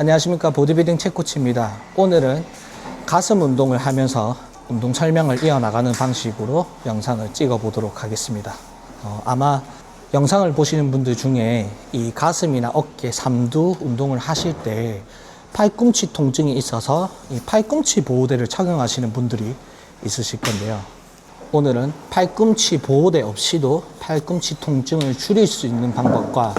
안녕하십니까 보디빌딩 책코치입니다. 오늘은 가슴 운동을 하면서 운동 설명을 이어나가는 방식으로 영상을 찍어 보도록 하겠습니다. 어, 아마 영상을 보시는 분들 중에 이 가슴이나 어깨, 삼두 운동을 하실 때 팔꿈치 통증이 있어서 이 팔꿈치 보호대를 착용하시는 분들이 있으실 건데요. 오늘은 팔꿈치 보호대 없이도 팔꿈치 통증을 줄일 수 있는 방법과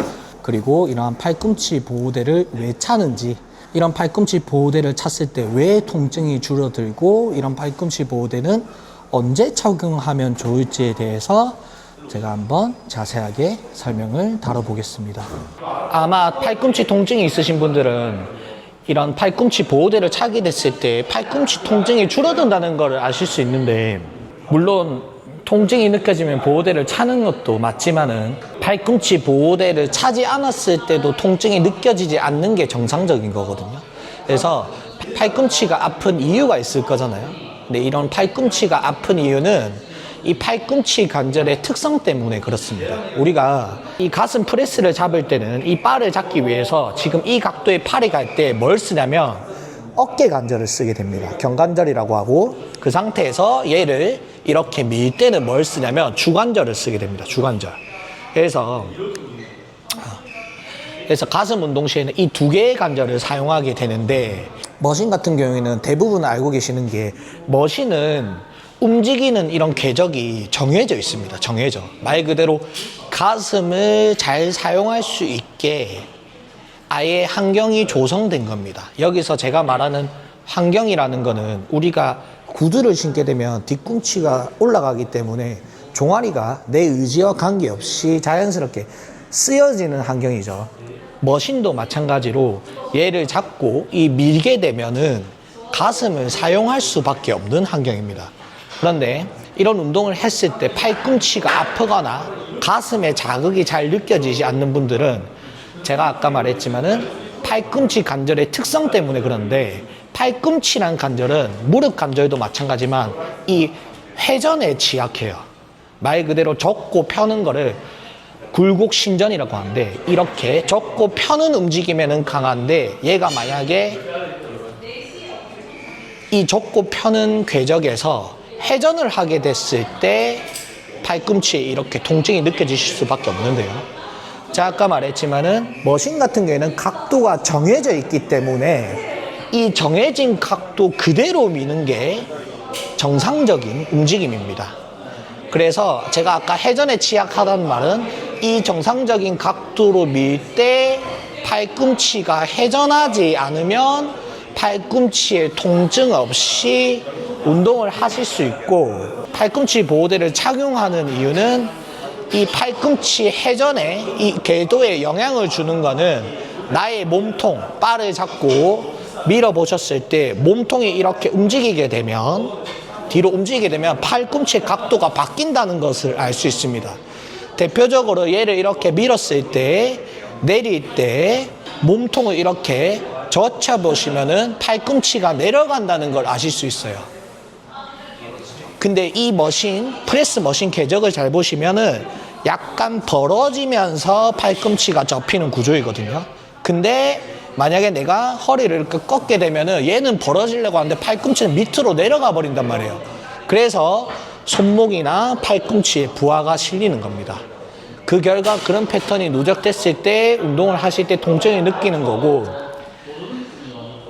그리고 이러한 팔꿈치 보호대를 왜 차는지 이런 팔꿈치 보호대를 찼을 때 왜 통증이 줄어들고 이런 팔꿈치 보호대는 언제 착용하면 좋을지에 대해서 제가 한번 자세하게 설명을 다뤄보겠습니다. 아마 팔꿈치 통증이 있으신 분들은 이런 팔꿈치 보호대를 차게 됐을 때 팔꿈치 통증이 줄어든다는 걸 아실 수 있는데 물론 통증이 느껴지면 보호대를 차는 것도 맞지만은 팔꿈치 보호대를 차지 않았을 때도 통증이 느껴지지 않는 게 정상적인 거거든요. 그래서 팔꿈치가 아픈 이유가 있을 거잖아요. 근데 이런 팔꿈치가 아픈 이유는 이 팔꿈치 관절의 특성 때문에 그렇습니다. 우리가 이 가슴 프레스를 잡을 때는 이 바를 잡기 위해서 지금 이 각도의 팔이 갈 때 뭘 쓰냐면 어깨 관절을 쓰게 됩니다. 경관절이라고 하고 그 상태에서 얘를 이렇게 밀 때는 뭘 쓰냐면 주관절을 쓰게 됩니다. 주관절. 그래서 그래서 가슴 운동 시에는 이 두 개의 관절을 사용하게 되는데 머신 같은 경우에는 대부분 알고 계시는 게 머신은 움직이는 이런 궤적이 정해져 있습니다. 정해져. 말 그대로 가슴을 잘 사용할 수 있게 아예 환경이 조성된 겁니다. 여기서 제가 말하는 환경이라는 거는 우리가 구두를 신게 되면 뒤꿈치가 올라가기 때문에 종아리가 내 의지와 관계없이 자연스럽게 쓰여지는 환경이죠. 머신도 마찬가지로 얘를 잡고 이 밀게 되면은 가슴을 사용할 수밖에 없는 환경입니다. 그런데 이런 운동을 했을 때 팔꿈치가 아프거나 가슴에 자극이 잘 느껴지지 않는 분들은 제가 아까 말했지만은 팔꿈치 관절의 특성 때문에 그런데 팔꿈치란 관절은 무릎 관절도 마찬가지만 이 회전에 취약해요. 말 그대로 접고 펴는 거를 굴곡신전이라고 하는데 이렇게 접고 펴는 움직임에는 강한데 얘가 만약에 이 접고 펴는 궤적에서 회전을 하게 됐을 때 팔꿈치에 이렇게 통증이 느껴지실 수밖에 없는데요. 제가 아까 말했지만은 머신 같은 경우에는 각도가 정해져 있기 때문에 이 정해진 각도 그대로 미는 게 정상적인 움직임입니다. 그래서 제가 아까 회전에 취약하다는 말은 이 정상적인 각도로 밀 때 팔꿈치가 회전하지 않으면 팔꿈치에 통증 없이 운동을 하실 수 있고 팔꿈치 보호대를 착용하는 이유는 이 팔꿈치 회전에 이 궤도에 영향을 주는 거는 나의 몸통, 바를 잡고 밀어 보셨을 때 몸통이 이렇게 움직이게 되면 뒤로 움직이게 되면 팔꿈치의 각도가 바뀐다는 것을 알 수 있습니다. 대표적으로 얘를 이렇게 밀었을 때 내릴 때 몸통을 이렇게 젖혀 보시면은 팔꿈치가 내려간다는 걸 아실 수 있어요. 근데 이 머신, 프레스 머신 궤적을 잘 보시면은 약간 벌어지면서 팔꿈치가 접히는 구조이거든요. 근데 만약에 내가 허리를 꺾게 되면은 얘는 벌어지려고 하는데 팔꿈치는 밑으로 내려가 버린단 말이에요. 그래서 손목이나 팔꿈치에 부하가 실리는 겁니다. 그 결과 그런 패턴이 누적됐을 때 운동을 하실 때 통증을 느끼는 거고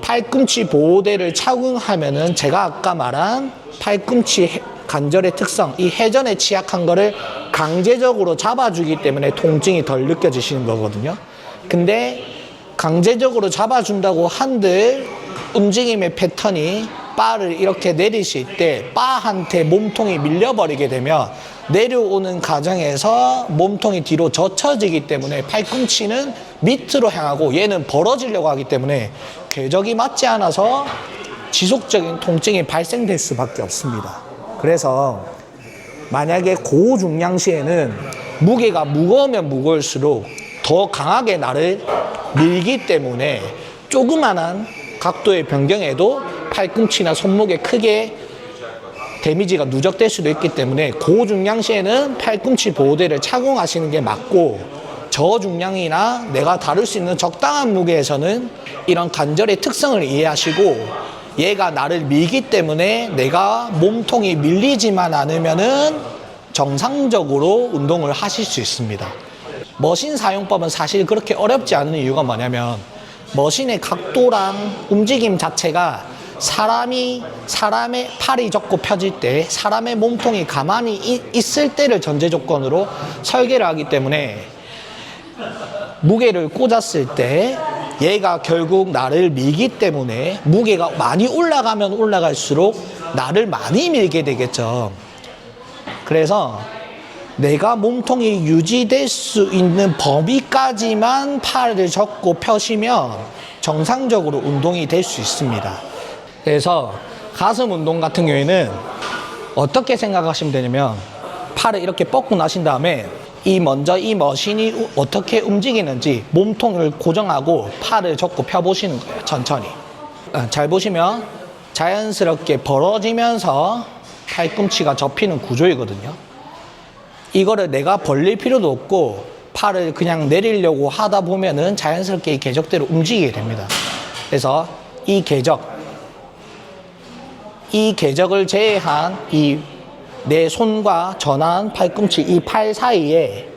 팔꿈치 보호대를 착용하면은 제가 아까 말한 팔꿈치 관절의 특성, 이 회전에 취약한 거를 강제적으로 잡아주기 때문에 통증이 덜 느껴지시는 거거든요. 근데 강제적으로 잡아준다고 한들 움직임의 패턴이 바를 이렇게 내리실 때 바한테 몸통이 밀려버리게 되면 내려오는 과정에서 몸통이 뒤로 젖혀지기 때문에 팔꿈치는 밑으로 향하고 얘는 벌어지려고 하기 때문에 궤적이 맞지 않아서 지속적인 통증이 발생될 수밖에 없습니다. 그래서 만약에 고중량 시에는 무게가 무거우면 무거울수록 더 강하게 나를 밀기 때문에 조그만한 각도의 변경에도 팔꿈치나 손목에 크게 데미지가 누적될 수도 있기 때문에 고중량 시에는 팔꿈치 보호대를 착용하시는 게 맞고 저중량이나 내가 다룰 수 있는 적당한 무게에서는 이런 관절의 특성을 이해하시고 얘가 나를 밀기 때문에 내가 몸통이 밀리지만 않으면은 정상적으로 운동을 하실 수 있습니다. 머신 사용법은 사실 그렇게 어렵지 않은 이유가 뭐냐면 머신의 각도랑 움직임 자체가 사람이 사람의 팔이 접고 펴질 때 사람의 몸통이 가만히 이- 있을 때를 전제 조건으로 설계를 하기 때문에 무게를 꽂았을 때 얘가 결국 나를 밀기 때문에 무게가 많이 올라가면 올라갈수록 나를 많이 밀게 되겠죠. 그래서 내가 몸통이 유지될 수 있는 범위까지만 팔을 접고 펴시면 정상적으로 운동이 될 수 있습니다. 그래서 가슴 운동 같은 경우에는 어떻게 생각하시면 되냐면 팔을 이렇게 뻗고 나신 다음에 이 먼저 이 머신이 우- 어떻게 움직이는지 몸통을 고정하고 팔을 접고 펴보시는 거예요. 천천히. 아, 잘 보시면 자연스럽게 벌어지면서 팔꿈치가 접히는 구조이거든요. 이거를 내가 벌릴 필요도 없고 팔을 그냥 내리려고 하다 보면은 자연스럽게 이 궤적대로 움직이게 됩니다. 그래서 이 궤적, 이 궤적을 제외한 이 내 손과 전환 팔꿈치 이 팔 사이에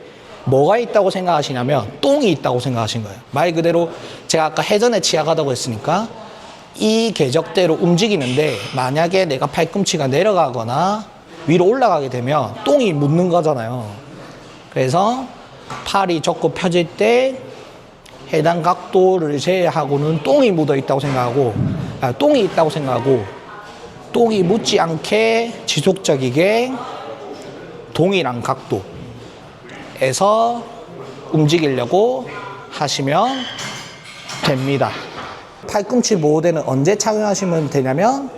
뭐가 있다고 생각하시냐면 똥이 있다고 생각하신 거예요. 말 그대로 제가 아까 해전에 취약하다고 했으니까 이 궤적대로 움직이는데 만약에 내가 팔꿈치가 내려가거나 위로 올라가게 되면 똥이 묻는 거잖아요. 그래서 팔이 접고 펴질 때 해당 각도를 제외하고는 똥이 묻어 있다고 생각하고 아, 똥이 있다고 생각하고 똥이 묻지 않게 지속적이게 동일한 각도에서 움직이려고 하시면 됩니다. 팔꿈치 보호대는 언제 착용하시면 되냐면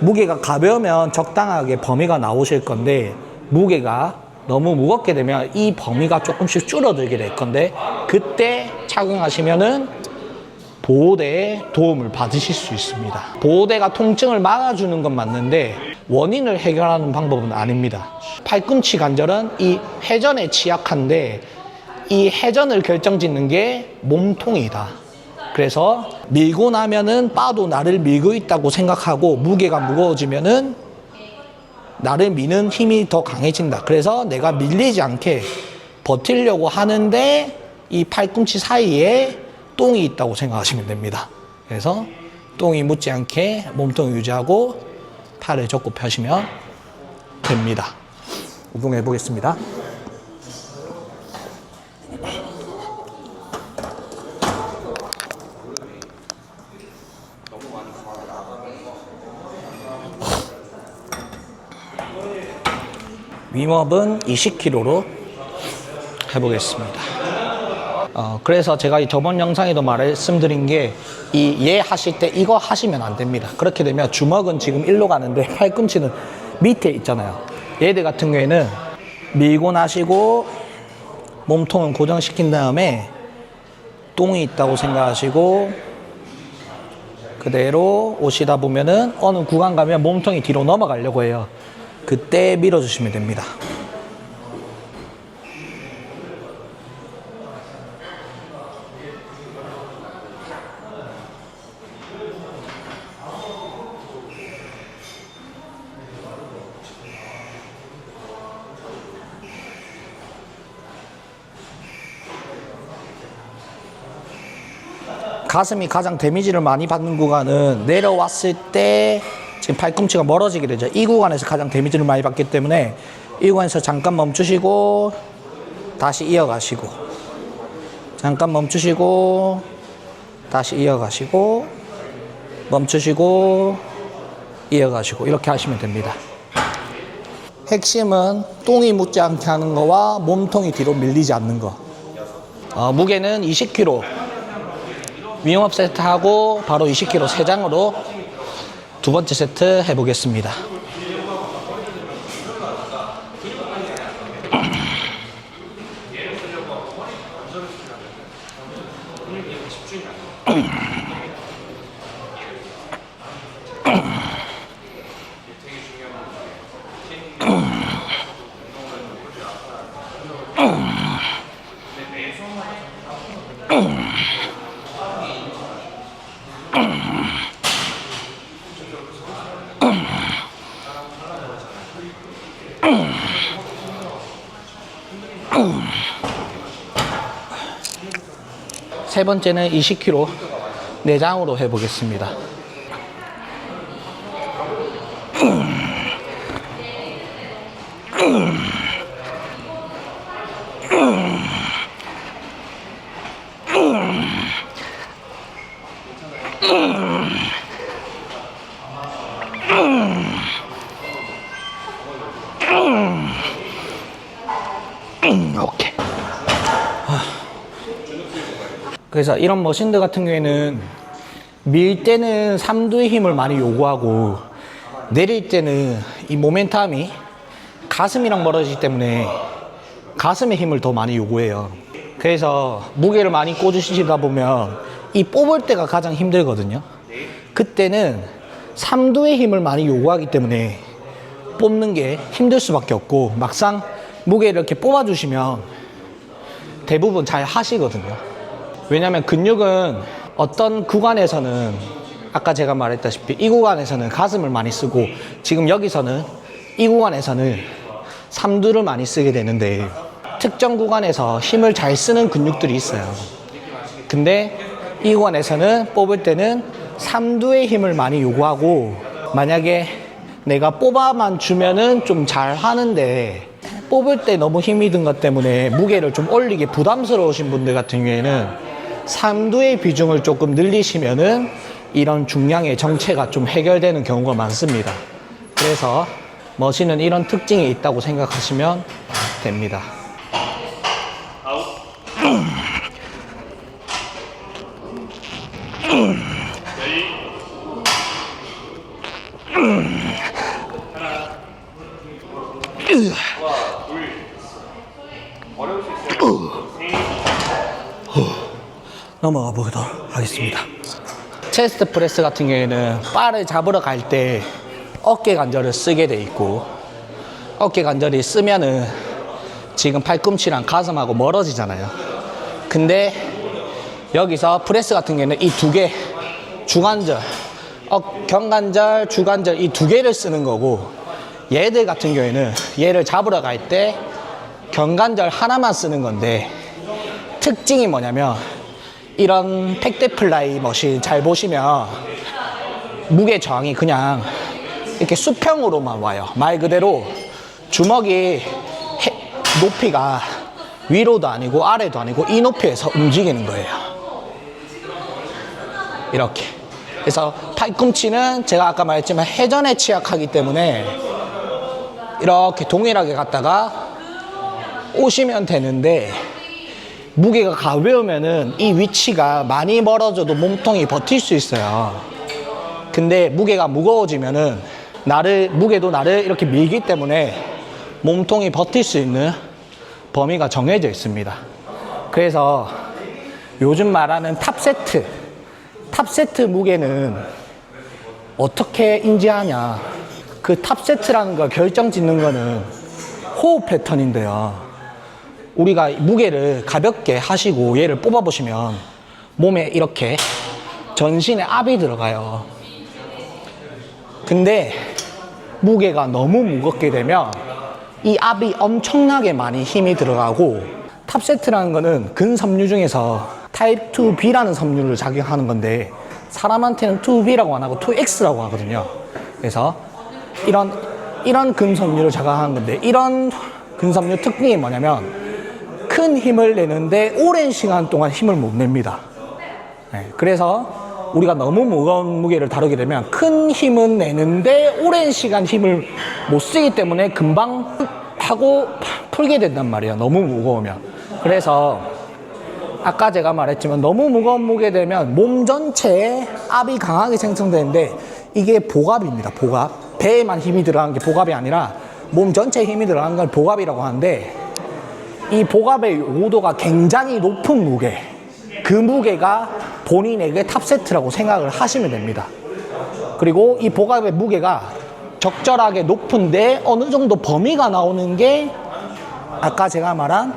무게가 가벼우면 적당하게 범위가 나오실 건데 무게가 너무 무겁게 되면 이 범위가 조금씩 줄어들게 될 건데 그때 착용하시면은 보호대에 도움을 받으실 수 있습니다. 보호대가 통증을 막아주는 건 맞는데 원인을 해결하는 방법은 아닙니다. 팔꿈치 관절은 이 회전에 취약한데 이 회전을 결정짓는 게 몸통이다. 그래서 밀고 나면은 빠도 나를 밀고 있다고 생각하고 무게가 무거워지면은 나를 미는 힘이 더 강해진다. 그래서 내가 밀리지 않게 버티려고 하는데 이 팔꿈치 사이에 똥이 있다고 생각하시면 됩니다. 그래서 똥이 묻지 않게 몸통 유지하고 팔을 접고 펴시면 됩니다. 운동해 보겠습니다. 윙업은 20kg로 해보겠습니다. 어, 그래서 제가 이 저번 영상에도 말씀드린 게 이 얘 하실 때 이거 하시면 안 됩니다. 그렇게 되면 주먹은 지금 일로 가는데 팔꿈치는 밑에 있잖아요. 얘들 같은 경우에는 밀고 나시고 몸통은 고정시킨 다음에 똥이 있다고 생각하시고 그대로 오시다 보면은 어느 구간 가면 몸통이 뒤로 넘어가려고 해요. 그때 밀어주시면 됩니다. 가슴이 가장 데미지를 많이 받는 구간은 내려왔을 때 지금 팔꿈치가 멀어지게 되죠. 이 구간에서 가장 데미지를 많이 받기 때문에 이 구간에서 잠깐 멈추시고 다시 이어가시고 잠깐 멈추시고 다시 이어가시고 멈추시고 이어가시고 이렇게 하시면 됩니다. 핵심은 똥이 묻지 않게 하는 거와 몸통이 뒤로 밀리지 않는 거. 어, 무게는 20kg. 윙업 세트 하고 바로 20kg 3장으로 두 번째 세트 해보겠습니다. 세 번째는 20kg 내장으로 해보겠습니다. 오케이. 그래서 이런 머신들 같은 경우에는 밀 때는 삼두의 힘을 많이 요구하고 내릴 때는 이 모멘텀이 가슴이랑 멀어지기 때문에 가슴의 힘을 더 많이 요구해요. 그래서 무게를 많이 꽂으시다 보면 이 뽑을 때가 가장 힘들거든요. 그때는 삼두의 힘을 많이 요구하기 때문에 뽑는 게 힘들 수밖에 없고 막상 무게를 이렇게 뽑아주시면 대부분 잘 하시거든요. 왜냐면 근육은 어떤 구간에서는 아까 제가 말했다시피 이 구간에서는 가슴을 많이 쓰고 지금 여기서는 이 구간에서는 삼두를 많이 쓰게 되는데 특정 구간에서 힘을 잘 쓰는 근육들이 있어요. 근데 이 구간에서는 뽑을 때는 삼두의 힘을 많이 요구하고 만약에 내가 뽑아만 주면은 좀 잘 하는데 뽑을 때 너무 힘이 든 것 때문에 무게를 좀 올리기 부담스러우신 분들 같은 경우에는 삼두의 비중을 조금 늘리시면은 이런 중량의 정체가 좀 해결되는 경우가 많습니다. 그래서 머신은 이런 특징이 있다고 생각하시면 됩니다. 넘어가 보도록 하겠습니다. 체스트 프레스 같은 경우에는 바를 잡으러 갈 때 어깨 관절을 쓰게 돼 있고 어깨 관절이 쓰면은 지금 팔꿈치랑 가슴하고 멀어지잖아요. 근데 여기서 프레스 같은 경우에는 이 두 개 주관절, 어, 경관절, 주관절 이 두 개를 쓰는 거고 얘들 같은 경우에는 얘를 잡으러 갈 때 경관절 하나만 쓰는 건데 특징이 뭐냐면 이런 팩데플라이 머신 잘 보시면 무게 저항이 그냥 이렇게 수평으로만 와요. 말 그대로 주먹이 해- 높이가 위로도 아니고 아래도 아니고 이 높이에서 움직이는 거예요. 이렇게. 그래서 팔꿈치는 제가 아까 말했지만 회전에 취약하기 때문에 이렇게 동일하게 갔다가 오시면 되는데 무게가 가벼우면은 이 위치가 많이 멀어져도 몸통이 버틸 수 있어요. 근데 무게가 무거워지면은 나를 무게도 나를 이렇게 밀기 때문에 몸통이 버틸 수 있는 범위가 정해져 있습니다. 그래서 요즘 말하는 탑 세트, 탑 세트 무게는 어떻게 인지하냐? 그 탑 세트라는 걸 결정 짓는 거는 호흡 패턴인데요. 우리가 무게를 가볍게 하시고 얘를 뽑아 보시면 몸에 이렇게 전신에 압이 들어가요. 근데 무게가 너무 무겁게 되면 이 압이 엄청나게 많이 힘이 들어가고 탑세트라는 거는 근섬유 중에서 타입 2B라는 섬유를 작용하는 건데 사람한테는 2B라고 안 하고 2X라고 하거든요. 그래서 이런 이런 근섬유를 작용하는 건데 이런 근섬유 특징이 뭐냐면 큰 힘을 내는데 오랜 시간 동안 힘을 못 냅니다. 네, 그래서 우리가 너무 무거운 무게를 다루게 되면 큰 힘은 내는데 오랜 시간 힘을 못 쓰기 때문에 금방 하고 풀게 된단 말이에요. 너무 무거우면. 그래서 아까 제가 말했지만 너무 무거운 무게 되면 몸 전체에 압이 강하게 생성되는데 이게 복압입니다. 복압. 배에만 힘이 들어간 게 복압이 아니라 몸 전체에 힘이 들어간 걸 복압이라고 하는데 이 복압의 오도가 굉장히 높은 무게, 그 무게가 본인에게 탑세트라고 생각을 하시면 됩니다. 그리고 이 복압의 무게가 적절하게 높은데 어느 정도 범위가 나오는 게 아까 제가 말한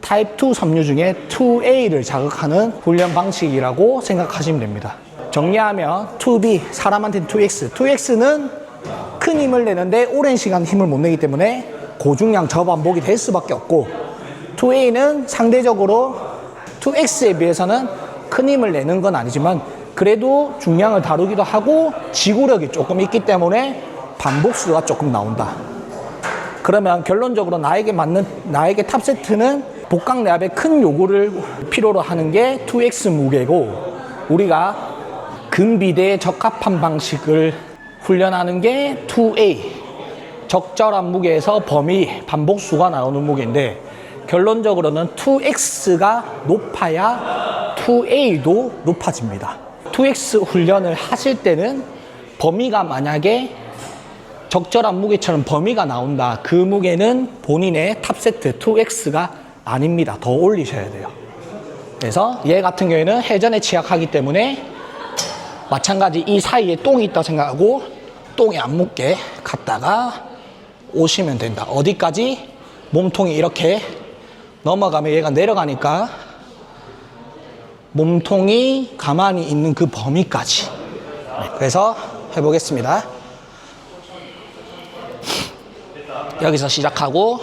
타입 2 섬유 중에 2A를 자극하는 훈련 방식이라고 생각하시면 됩니다. 정리하면 2B, 사람한테는 2X. 2X는 큰 힘을 내는데 오랜 시간 힘을 못 내기 때문에 고중량 저반복이 될 수밖에 없고 2A는 상대적으로 2X에 비해서는 큰 힘을 내는 건 아니지만 그래도 중량을 다루기도 하고 지구력이 조금 있기 때문에 반복수가 조금 나온다. 그러면 결론적으로 나에게 맞는 나에게 탑 세트는 복강 내압의 큰 요구를 필요로 하는 게 2X 무게고 우리가 근비대에 적합한 방식을 훈련하는 게 2A 적절한 무게에서 범위 반복수가 나오는 무게인데 결론적으로는 2X가 높아야 2A도 높아집니다. 2X 훈련을 하실 때는 범위가 만약에 적절한 무게처럼 범위가 나온다. 그 무게는 본인의 탑세트 2X가 아닙니다. 더 올리셔야 돼요. 그래서 얘 같은 경우에는 회전에 취약하기 때문에 마찬가지 이 사이에 똥이 있다 생각하고 똥이 안 묻게 갔다가 오시면 된다. 어디까지? 몸통이 이렇게 넘어가면 얘가 내려가니까 몸통이 가만히 있는 그 범위까지. 네, 그래서 해보겠습니다. 여기서 시작하고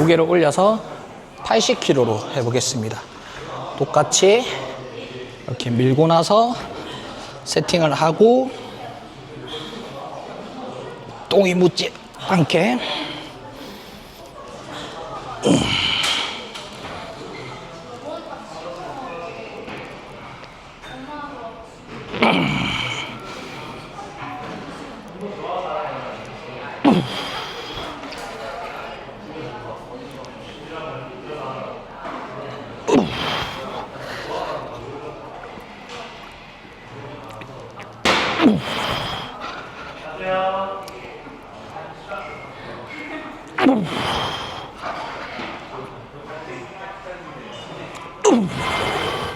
무게를 올려서 80kg로 해보겠습니다. 똑같이 이렇게 밀고 나서 세팅을 하고 똥이 묻지 않게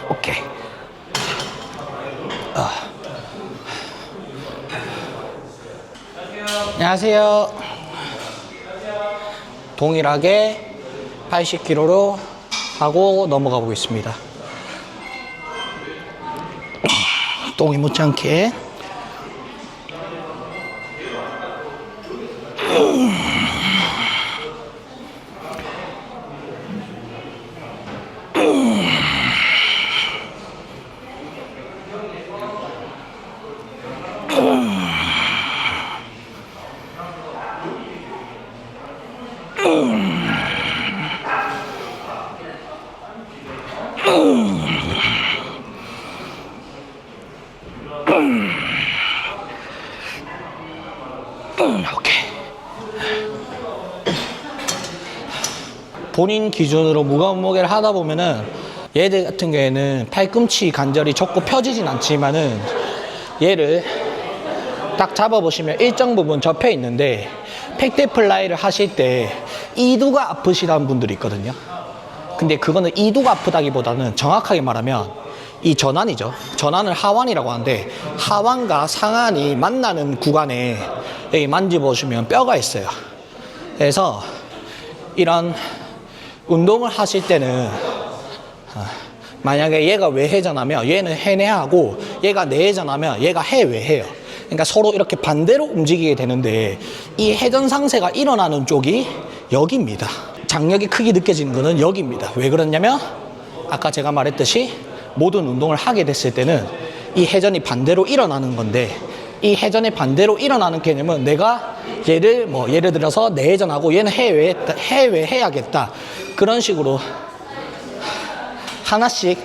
오케이. 아. 안녕하세요. 동일하게 80kg로 하고 넘어가 보겠습니다. 똥이 묻지 않게. 오케이. 본인 기준으로 무거운 무게를 하다 보면은 얘들 같은 경우에는 팔꿈치 관절이 적고 펴지진 않지만은 얘를 딱 잡아보시면 일정 부분 접혀 있는데 팩대 플라이를 하실 때 이두가 아프시다는 분들이 있거든요. 근데 그거는 이두가 아프다기보다는 정확하게 말하면 이 전환이죠. 전환을 하완이라고 하는데 하완과 상완이 만나는 구간에 여기 만져보시면 뼈가 있어요. 그래서 이런 운동을 하실 때는 아, 만약에 얘가 외회전하면 얘는 해내하고 얘가 내회전하면 얘가 해외해요. 그러니까 서로 이렇게 반대로 움직이게 되는데 이 회전 상세가 일어나는 쪽이 여기입니다. 장력이 크게 느껴지는 것은 여기입니다. 왜 그러냐면 아까 제가 말했듯이 모든 운동을 하게 됐을 때는 이 회전이 반대로 일어나는 건데 이 회전이 반대로 일어나는 개념은 내가 얘를 뭐 예를 들어서 내회전하고 얘는 해외 해외 해야겠다 그런 식으로 하나씩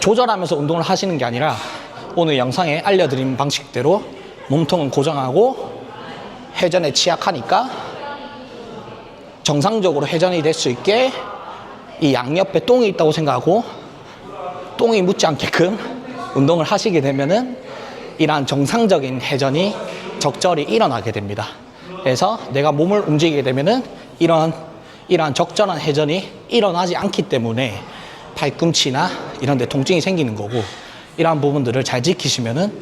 조절하면서 운동을 하시는 게 아니라 오늘 영상에 알려드린 방식대로 몸통은 고정하고 회전에 취약하니까 정상적으로 회전이 될 수 있게 이 양옆에 똥이 있다고 생각하고 똥이 묻지 않게끔 운동을 하시게 되면은 이러한 정상적인 회전이 적절히 일어나게 됩니다. 그래서 내가 몸을 움직이게 되면은 이런 이러한 적절한 회전이 일어나지 않기 때문에 발꿈치나 이런 데 통증이 생기는 거고 이러한 부분들을 잘 지키시면은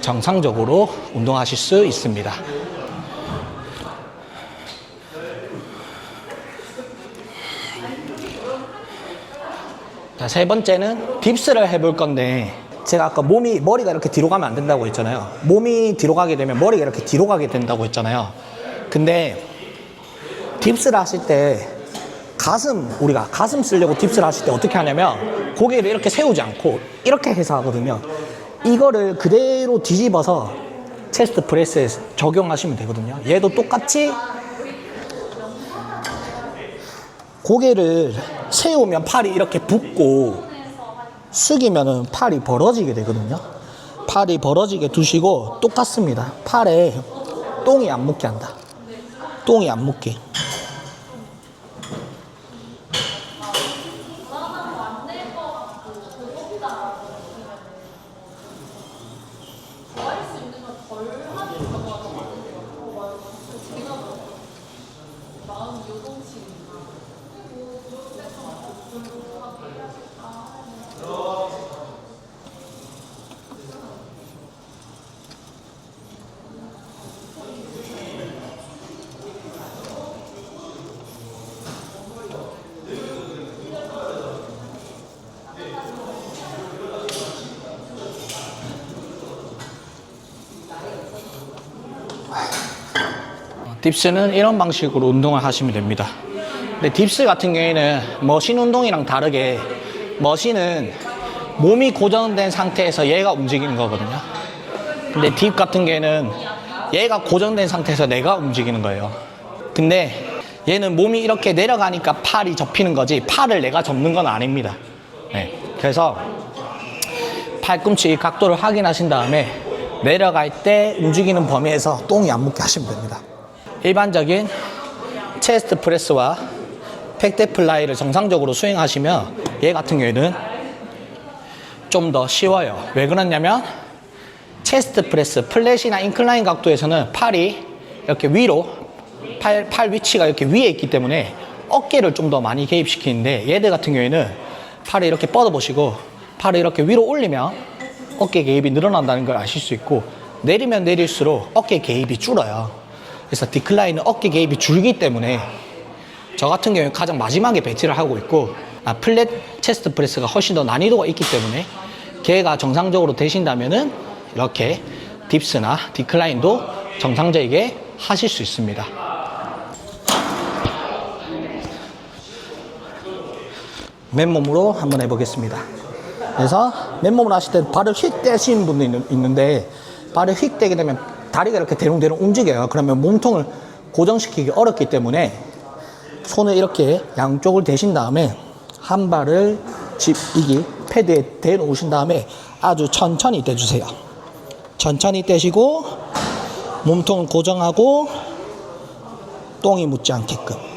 정상적으로 운동하실 수 있습니다. 자, 세 번째는 딥스를 해볼 건데 제가 아까 몸이 머리가 이렇게 뒤로 가면 안 된다고 했잖아요. 몸이 뒤로 가게 되면 머리가 이렇게 뒤로 가게 된다고 했잖아요. 근데 딥스를 하실 때 가슴 우리가 가슴 쓰려고 딥스를 하실 때 어떻게 하냐면 고개를 이렇게 세우지 않고 이렇게 해서 하거든요. 이거를 그대로 뒤집어서 체스트 프레스에 적용하시면 되거든요. 얘도 똑같이 고개를 세우면 팔이 이렇게 붓고 숙이면은 팔이 벌어지게 되거든요. 팔이 벌어지게 두시고 똑같습니다. 팔에 똥이 안 묻게 한다. 똥이 안 묻게. 딥스는 이런 방식으로 운동을 하시면 됩니다. 근데 딥스 같은 경우에는 머신 운동이랑 다르게 머신은 몸이 고정된 상태에서 얘가 움직이는 거거든요. 근데 딥 같은 경우에는 얘가 고정된 상태에서 내가 움직이는 거예요. 근데 얘는 몸이 이렇게 내려가니까 팔이 접히는 거지 팔을 내가 접는 건 아닙니다. 네. 그래서 팔꿈치 각도를 확인하신 다음에 내려갈 때 움직이는 범위에서 똥이 안 묻게 하시면 됩니다. 일반적인 체스트 프레스와 팩대 플라이를 정상적으로 수행하시면 얘 같은 경우에는 좀 더 쉬워요. 왜 그러냐면 체스트 프레스, 플랫이나 인클라인 각도에서는 팔이 이렇게 위로 팔, 팔 위치가 이렇게 위에 있기 때문에 어깨를 좀 더 많이 개입시키는데 얘들 같은 경우에는 팔을 이렇게 뻗어 보시고 팔을 이렇게 위로 올리면 어깨 개입이 늘어난다는 걸 아실 수 있고 내리면 내릴수록 어깨 개입이 줄어요. 그래서 디클라인은 어깨 개입이 줄기 때문에 저 같은 경우에 가장 마지막에 배치를 하고 있고 아, 플랫 체스트 프레스가 훨씬 더 난이도가 있기 때문에 걔가 정상적으로 되신다면은 이렇게 딥스나 디클라인도 정상적이게 하실 수 있습니다. 맨몸으로 한번 해보겠습니다. 그래서 맨몸으로 하실 때 발을 휙 떼시는 분도 있는- 있는데 발을 휙 떼게 되면 다리가 이렇게 대롱대롱 움직여요. 그러면 몸통을 고정시키기 어렵기 때문에 손을 이렇게 양쪽을 대신 다음에 한 발을 집 이기 패드에 대 놓으신 다음에 아주 천천히 떼주세요. 천천히 떼시고 몸통을 고정하고 똥이 묻지 않게끔.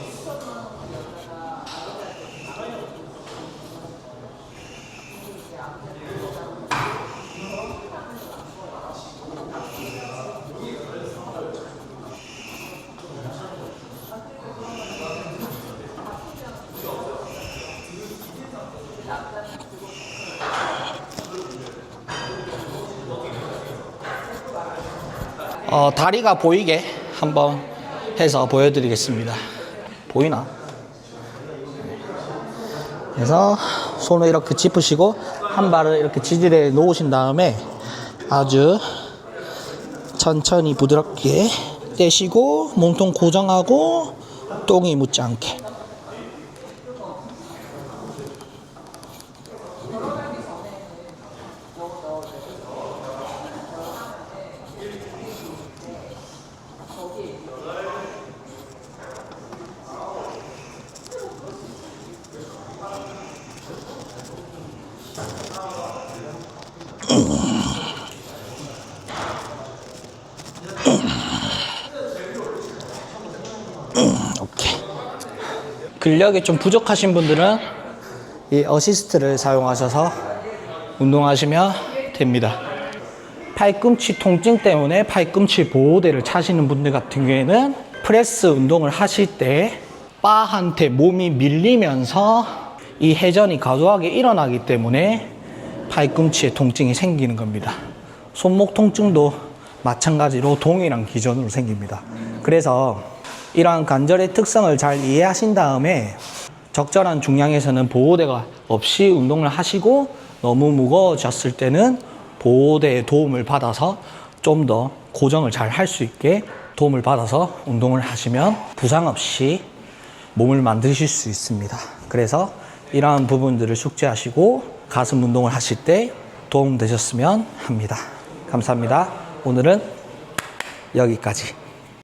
어, 다리가 보이게 한번 해서 보여드리겠습니다. 보이나? 그래서 손을 이렇게 짚으시고 한 발을 이렇게 지지대에 놓으신 다음에 아주 천천히 부드럽게 떼시고 몸통 고정하고 똥이 묻지 않게 근력이 좀 부족하신 분들은 이 어시스트를 사용하셔서 운동하시면 됩니다. 팔꿈치 통증 때문에 팔꿈치 보호대를 차시는 분들 같은 경우에는 프레스 운동을 하실 때 바한테 몸이 밀리면서 이 회전이 과도하게 일어나기 때문에 팔꿈치에 통증이 생기는 겁니다. 손목 통증도 마찬가지로 동일한 기전으로 생깁니다. 그래서 이러한 관절의 특성을 잘 이해하신 다음에 적절한 중량에서는 보호대가 없이 운동을 하시고 너무 무거워졌을 때는 보호대의 도움을 받아서 좀 더 고정을 잘 할 수 있게 도움을 받아서 운동을 하시면 부상 없이 몸을 만드실 수 있습니다. 그래서 이러한 부분들을 숙지하시고 가슴 운동을 하실 때 도움 되셨으면 합니다. 감사합니다. 오늘은 여기까지.